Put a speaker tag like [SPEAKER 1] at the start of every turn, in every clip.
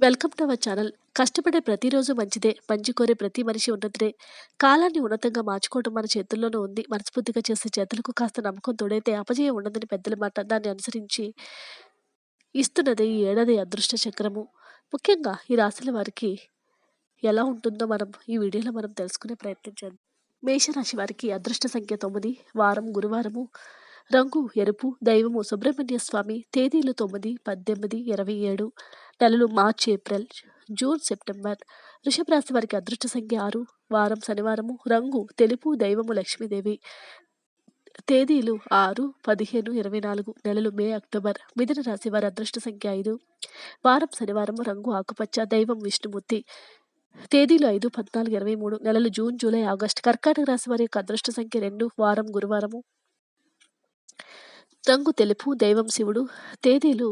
[SPEAKER 1] Welcome to our channel. కష్టపడే ప్రతిరోజు మంచిదే మంచి కోరే ప్రతి మనిషి ఉన్నతినే. కాలాన్ని ఉన్నతంగా మార్చుకోవడం మన చేతుల్లోనూ ఉంది. మనస్ఫూర్తిగా చేసే చేతులకు కాస్త నమ్మకం తోడైతే అపజయం ఉండదని పెద్దల మాట. దాన్ని అనుసరించి ఇస్తున్నది ఈ ఏడాది అదృష్ట చక్రము. ముఖ్యంగా ఈ రాశుల వారికి ఎలా ఉంటుందో మనం ఈ వీడియోలో మనం తెలుసుకునే ప్రయత్నం మేషరాశి వారికి అదృష్ట సంఖ్య తొమ్మిది. వారం గురువారము. రంగు ఎరుపు దైవము సుబ్రహ్మణ్య స్వామి తేదీలు తొమ్మిది పద్దెనిమిది ఇరవై ఏడు నెలలు మార్చ్ ఏప్రిల్ జూన్ సెప్టెంబర్ వృషభ రాశి వారికి అదృష్ట సంఖ్య ఆరు వారం శనివారము రంగు తెలుపు దైవము లక్ష్మీదేవి తేదీలు ఆరు పదిహేను ఇరవై నాలుగు నెలలు మే అక్టోబర్ మిథున రాశి వారి అదృష్ట సంఖ్య ఐదు వారం శనివారం రంగు ఆకుపచ్చ దైవం విష్ణుమూర్తి తేదీలు ఐదు పద్నాలుగు ఇరవై మూడు నెలలు జూన్ జూలై ఆగస్టు కర్కాటక రాశి వారి యొక్క అదృష్ట సంఖ్య రెండు వారం గురువారము రంగు తెలుపు దైవం శివుడు. తేదీలు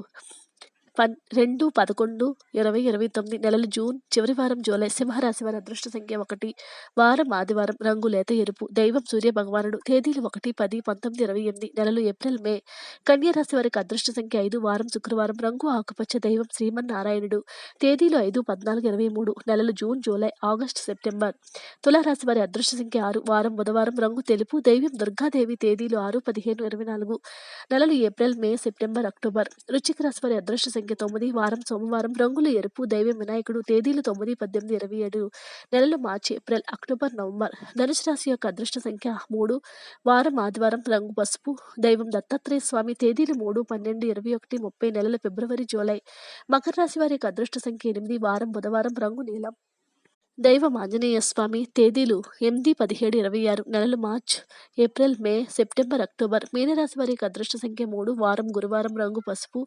[SPEAKER 1] పన్ రెండు పదకొండు ఇరవై ఇరవై తొమ్మిది నెలలు జూన్ చివరి వారం జూలై సింహరాశి వారి అదృష్ట సంఖ్య ఒకటి వారం ఆదివారం రంగు లేత ఎరుపు దైవం సూర్య భగవానుడు తేదీలు ఒకటి పది పంతొమ్మిది ఇరవై ఎనిమిది నెలలు ఏప్రిల్ మే. కన్యరాశి వారికి అదృష్ట సంఖ్య ఐదు వారం శుక్రవారం రంగు ఆకుపచ్చ దైవం శ్రీమన్నారాయణుడు తేదీలు ఐదు పద్నాలుగు ఇరవై మూడు నెలలు జూన్ జూలై ఆగస్టు సెప్టెంబర్. తులారాశి వారి అదృష్ట సంఖ్య ఆరు వారం బుధవారం రంగు తెలుపు దైవం దుర్గాదేవి తేదీలు ఆరు పదిహేను ఇరవై నాలుగు నెలలు ఏప్రిల్ మే సెప్టెంబర్ అక్టోబర్. రుచిక రాశి వారి అదృష్ట సంఖ్య సంఖ్య తొమ్మిది వారం సోమవారం రంగులు ఎరుపు దైవం వినాయకుడు తేదీలు తొమ్మిది పద్దెనిమిది ఇరవై ఏడు నెలలు మార్చి ఏప్రిల్ అక్టోబర్ నవంబర్ ధనుసు రాశి యొక్క అదృష్ట సంఖ్య మూడు వారం ఆదివారం రంగు పసుపు దైవం దత్తాత్రేయ స్వామి తేదీలు మూడు పన్నెండు ఇరవై ఒకటి ముప్పై నెలలు ఫిబ్రవరి జూలై మకర రాశి వారి యొక్క అదృష్ట సంఖ్య ఎనిమిది వారం బుధవారం రంగు నీలం. దైవం ఆంజనేయ స్వామి తేదీలు ఎనిమిది పదిహేడు ఇరవై ఆరు నెలలు March April May September October మీనరాశి వారికి అదృష్ట సంఖ్య మూడు వారం గురువారం రంగు పసుపు.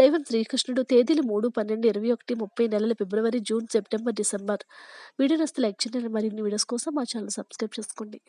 [SPEAKER 1] దైవం శ్రీకృష్ణుడు తేదీలు మూడు పన్నెండు ఇరవై ఒకటి ముప్పై నెలలు February June September December. Video నస్తే like చేయండి మరిన్ని వీడియోస్ కోసం మా ఛానల్ సబ్స్క్రైబ్ చేసుకోండి.